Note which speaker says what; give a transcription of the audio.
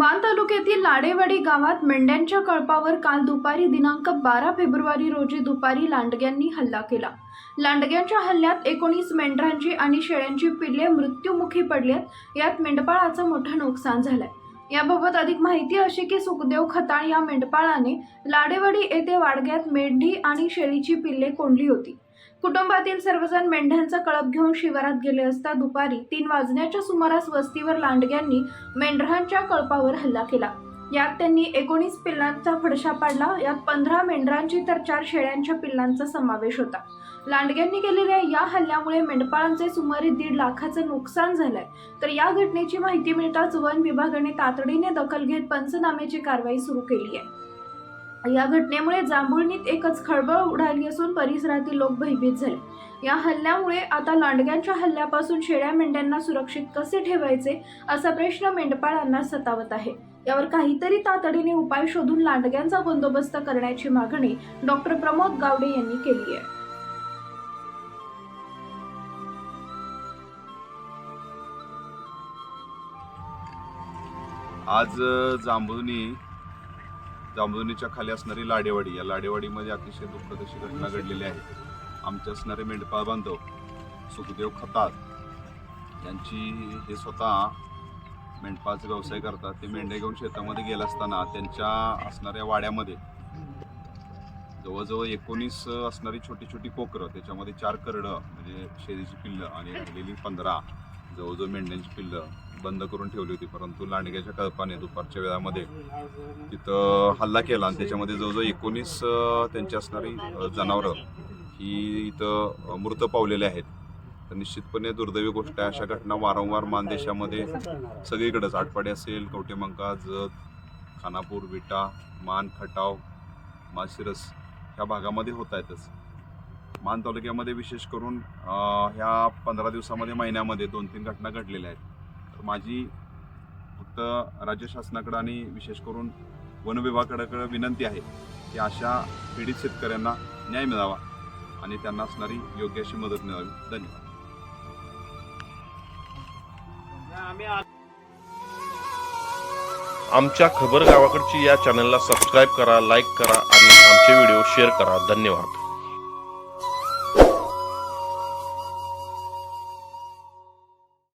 Speaker 1: तालुक्यातील लाडेवाडी गावात मेंढ्यांच्या कळपावर काल दुपारी दिनांक बारा फेब्रुवारी रोजी दुपारी लांडग्यांनी हल्ला केला. लांडग्यांच्या हल्ल्यात एकोणीस मेंढरांची आणि शेळ्यांची पिल्ले मृत्युमुखी पडलेत. यात मेंढपाळाचं मोठं नुकसान झालंय. याबाबत अधिक माहिती अशी की सुखदेव खताळ या मेंढपाळाने लाडेवाडी येथे वाडग्यात मेंढी आणि शेळीची पिल्ले कोंडली होती. कुटुंबातील सर्वजण मेंढ्यांचा कळप घेऊन शिवारात गेले असता दुपारी तीन वाजण्याच्या सुमारास वस्तीवर लांडग्यांनी मेंढरांच्या कळपावर हल्ला केला. यात त्यांनी एकोणीस पिल्लांचा फडशा पाडला यात पंधरा मेंढरांची तर चार शेळ्यांच्या पिल्लांचा समावेश होता. लांडग्यांनी केलेल्या या हल्ल्यामुळे मेंढपाळांचे सुमारे दीड लाखाचं नुकसान झालंय. तर या घटनेची माहिती मिळताच वन विभागाने तातडीने दखल घेत पंचनाम्याची कारवाई सुरू केली आहे. या घटनेमुळे जांभुळणीत एकच खळबळ उडाली असून परिसरातील लोक भयभीत झाले. या हल्ल्यामुळे आता लांडग्यांच्या हल्ल्यापासून शेळ्या मेंढ्यांना सुरक्षित कसे ठेवायचे असा प्रश्न मेंढपाळांना सतावत आहे. यावर काहीतरी तातडीने उपाय शोधून लांडग्यांचा बंदोबस्त करण्याची मागणी डॉक्टर प्रमोद गावडे यांनी केली आहे.
Speaker 2: आज जांभुनी जांभुनीच्या खाली असणारी लाडेवाडी. या लाडेवाडीमध्ये अतिशय दुःखद अशी घटना घडलेली आहे. आमचे असणारे मेंढपाळ बांधव सुखदेव खताळ यांची हे स्वतः मेंढपाळाचा व्यवसाय करतात. ते मेंढ्या घेऊन शेतामध्ये गेला असताना त्यांच्या असणाऱ्या वाड्यामध्ये जवळजवळ एकोणीस असणारी छोटी छोटी कोकरं त्याच्यामध्ये चार करडं म्हणजे शेरीची पिल्लं आणि राहिलेली पंधरा जवळजवळ मेंढ्यांची पिल्लं बंद करून ठेवली होती परंतु लांडग्याच्या कल्पाने दुपारच्या वेळामध्ये तिथं हल्ला केला आणि त्याच्यामध्ये जवळजवळ एकोणीस त्यांची असणारी जनावरं ही इथं मृत पावलेले आहेत. तर निश्चितपणे दुर्दैवी गोष्ट आहे अशा घटना वारंवार मानदेशामध्ये सगळीकडंच. आटपाडी असेल कवटेमंका जत खानापूर विटा मान खटाव माशिरस ह्या भागामध्ये होत आहेतच. मान तालुक्यामध्ये विशेष करून ह्या पंधरा दिवसामध्ये महिन्यामध्ये दोन तीन घटना घडलेल्या आहेत. तर माझी फक्त राज्य शासनाकडं आणि विशेष करून वनविभागाकडं विनंती आहे की अशा पीडित शेतकऱ्यांना न्याय मिळावा आणि त्यांना असणारी योग्य अशी मदत मिळावी. धन्यवाद.
Speaker 3: आमच्या खबर गावाकडची या चॅनलला सबस्क्राईब करा लाईक करा आणि आमचे व्हिडिओ शेअर करा. धन्यवाद.